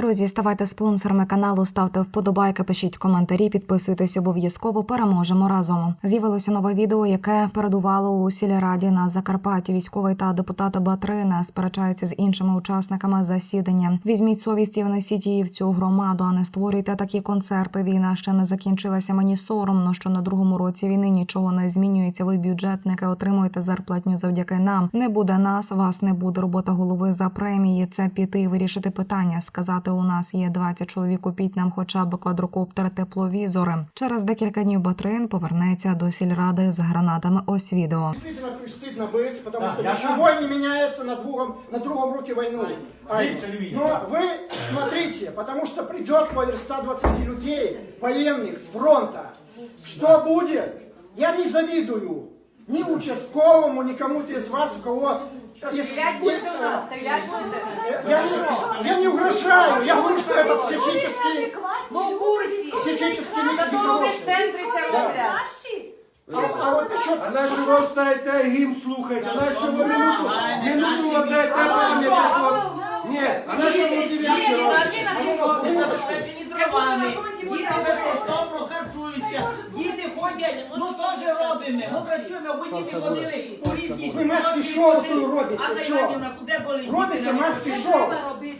Друзі, ставайте спонсорами каналу, ставте вподобайки, пишіть коментарі, підписуйтесь обов'язково. Переможемо разом. З'явилося нове відео, яке передувало у сільраді на Закарпатті. Військовий та депутат Батрина сперечається з іншими учасниками засідання. Візьміть совість і внесіть її в цю громаду, а не створюйте такі концерти. Війна ще не закінчилася. Мені соромно, що на другому році війни нічого не змінюється. Ви бюджетники отримуєте зарплатню завдяки нам. Не буде нас, вас не буде робота голови за премії. Це піти вирішити питання. Сказати, у нас є 20 чоловік. Купіть нам хоча б квадрокоптер, тепловізори. Через декілька днів Батрин повернеться до сільради з гранатами. Ось відео. Действительно стыдно быть, потому Да, что я ничего не меняется на другом, на другом руке войну. А, Видите, не видите. Но вы смотрите, потому что придет поверх 120 людей, военных с фронта. Что будет? Я не завидую ни участковому, ни кому-то из вас, у кого... если- Стрелять будет у нас, стрелять будет. я, не, я не угрожаю, я говорю, что это психический, Ну, в курсі. психический нехороший. центрі все роблять. А, а вот насчет, А на що стаєте гімн слухайте? На що ви минуту, минуту отдайте пам'ять? Ні, а на що ви Сіли робите? наші на військові забезпечені дровами, діти безкоштовно харчуються, діти ходять, ну що ж робимо? Ми працюємо, ви діти ходили у різні... Ви маски шоу тут робите, Анна що? Іванівна, куди були діти? робится маски шоу.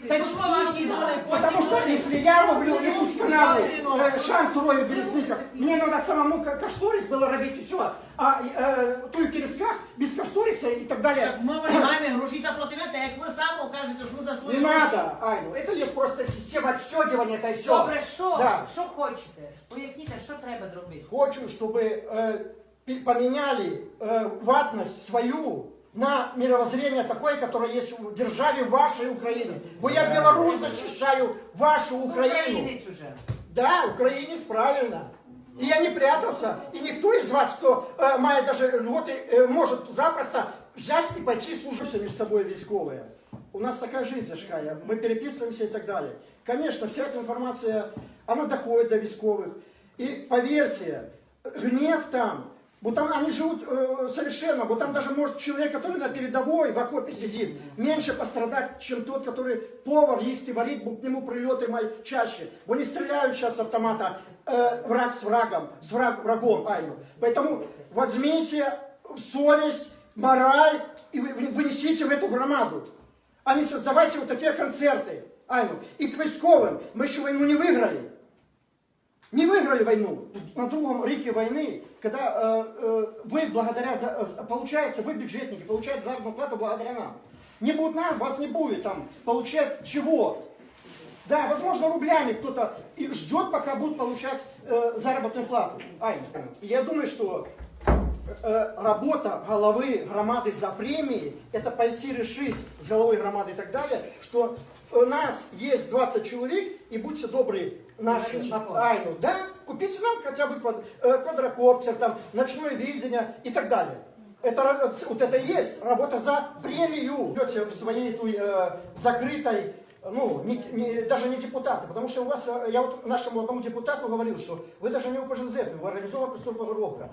Так Ну, Словаки були, Потому что если я ловлю Ликус каналы, э, шанс рою Березников, мне надо самому ка- кашторис было робить и все. А э, той в Тересках без кашториса и так далее. Так ми маємо гроші та платимо, так як ви саме кажете, що ви за свої Не гроші. надо, Айну. Это есть просто система отстегивания, это и все. Добре, що? Да. Що хочете? Поясніть, що треба зробити? Хочу, чтобы э, пи- поменяли э, ватность свою на мировоззрение такое, которое есть в державе вашей Украины. Бо я Беларусь защищаю вашу Украину. Українець уже. Да, украинец, правильно. И я не прятался, и никто из вас, кто э, мает даже льготы, э, может запросто взять и пойти служить между собой військовые. У нас такая жизнь зашкая, мы переписываемся и так далее. Конечно, вся эта информация, она доходит до військовых. И поверьте, гнев там, вот там они живут э, совершенно, вот там даже может человек, который на передовой в окопе сидит, меньше пострадать, чем тот, который повар, есть и варит, к нему прилеты мои чаще. Бо не стреляют сейчас с автомата э, враг с врагом, с враг, врагом, айну. Поэтому возьмите совесть, мораль и вы- вы- вынесите в эту громаду. А не создавайте вот такие концерты, айну. И к войсковым мы еще войну не выиграли. Не выиграли войну на другом реке войны, когда э, э, вы благодаря, за, э, получается, вы бюджетники, получаете заработную плату благодаря нам. Не будет нам, вас не будет там получать чего. Да, возможно, рублями кто-то ждет, пока будут получать э, заработную плату. Ай, и я думаю, что работа головы громады за премии, это пойти решить с головой громады и так далее, что у нас есть 20 человек, и будьте добры, наши, Наверняка. от Айну, да, купите нам хотя бы квад- э, квадрокоптер, там, ночное видение и так далее. Это, ра- вот это и есть работа за премию. Идете в своей той, э, закрытой, ну, не- не- даже не депутаты, потому что у вас, э, я вот нашему одному депутату говорил, что вы даже не УПЖЗ, вы организованная преступная группировка.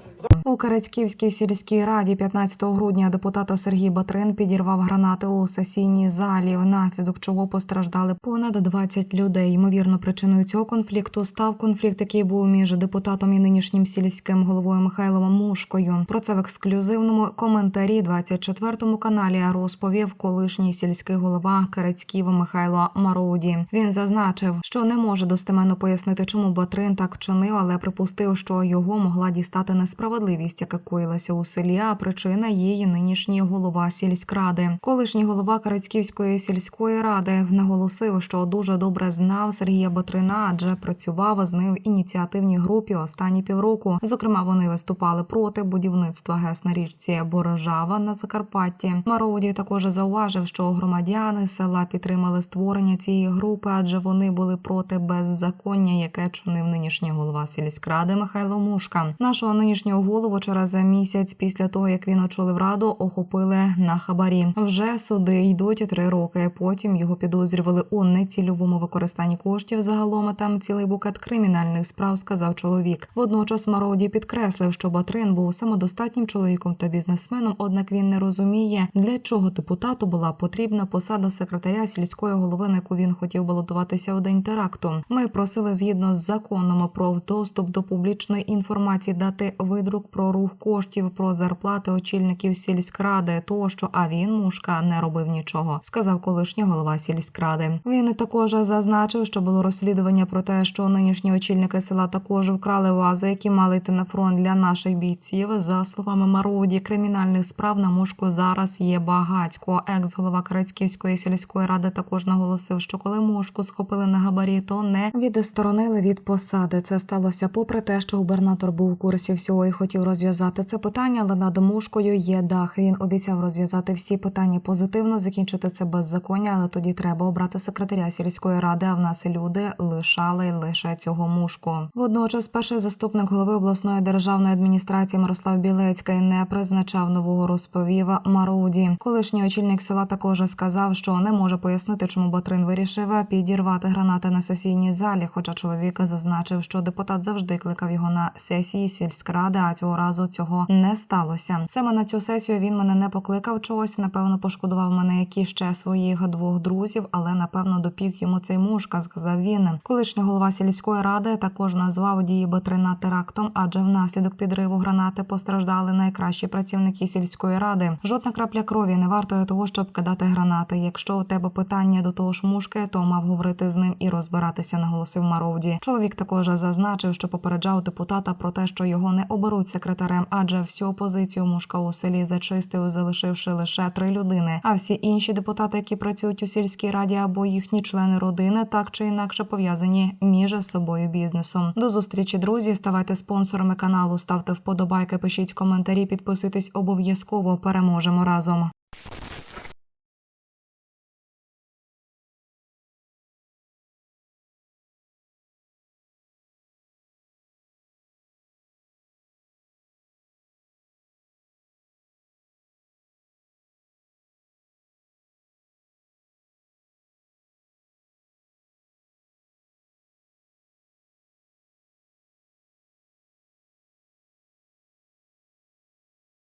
У Карацьківській сільській раді 15 грудня депутата Сергій Батрин підірвав гранати у сесійній залі, внаслідок чого постраждали понад 20 людей. Ймовірно, причиною цього конфлікту став конфлікт, який був між депутатом і нинішнім сільським головою Михайлом Мушкою. Про це в ексклюзивному коментарі 24 каналі розповів колишній сільський голова Карацьків Михайло Мароуді. Він зазначив, що не може достеменно пояснити, чому Батрин так вчинив, але припустив, що його могла дістати несправедливість, яка коїлася у селі. А причина її нинішній голова сільськради. Колишній голова Карацьківської сільської ради наголосив, що дуже добре знав Сергія Батрина, адже працював з ним в ініціативній групі останні півроку. Зокрема, вони виступали проти будівництва ГЕС на річці Борожава на Закарпатті. Мароуді також зауважив, що громадяни села підтримали створення цієї групи, адже вони були проти беззаконня, яке чинив нинішній голова сільськради Михайло Мушка. Нашого нинішнього голову через місяць після того, як він очолив раду, охопили на хабарі. Вже суди йдуть три роки. Потім його підозрювали у нецільовому використанні коштів. Загалом там цілий букет кримінальних справ, сказав чоловік. Водночас Мароді підкреслив, що Батрин був самодостатнім чоловіком та бізнесменом. Однак він не розуміє, для чого депутату була потрібна посада секретаря сільської голови голови, він хотів балотуватися у день теракту. Ми просили згідно з законом про доступ до публічної інформації дати видрук про рух коштів про зарплати очільників сільськради, тощо. А він мушка не робив нічого, сказав колишній голова сільськради. Він також зазначив, що було розслідування про те, що нинішні очільники села також вкрали вази, які мали йти на фронт для наших бійців. За словами Маруді, кримінальних справ на мушку зараз є багатько. Екс-голова Карицьківської сільської ради також наголосив, що коли мушку схопили на габарі, то не відсторонили від посади. Це сталося попри те, що губернатор був у курсі всього і хотів розв'язати це питання, але над мушкою є дах. Він обіцяв розв'язати всі питання позитивно, закінчити це беззаконня, але тоді треба обрати секретаря сільської ради. А в нас люди лишали лише цього мушку. Водночас, перший заступник голови обласної державної адміністрації Мирослав Білецький не призначав нового, розповів Маруді. Колишній очільник села також сказав, що не може пояснити, чому Батрин вирішив підірвати гранати на сесійній залі. Хоча чоловік зазначив, що депутат завжди кликав його на сесії сільськради, а цього разу цього не сталося. Саме на цю сесію він мене не покликав чогось. Напевно, пошкодував мене які ще своїх двох друзів, але напевно допік йому цей мушка, сказав він. Колишній голова сільської ради також назвав дії Батрина терактом, адже внаслідок підриву гранати постраждали найкращі працівники сільської ради. Жодна крапля крові не вартує того, щоб кидати гранати. Якщо у тебе питання до того ж мушки, то мав говорити з ним і розбиратися, наголосив Маровді. Чоловік також зазначив, що попереджав депутата про те, що його не оберуть секретарем, адже всю опозицію мушка у селі зачистив, залишивши лише три людини. А всі інші депутати, які працюють у сільській раді або їхні члени родини, так чи інакше пов'язані між собою бізнесом. До зустрічі, друзі. Ставайте спонсорами каналу, ставте вподобайки, пишіть коментарі, підписуйтесь обов'язково. Переможемо разом.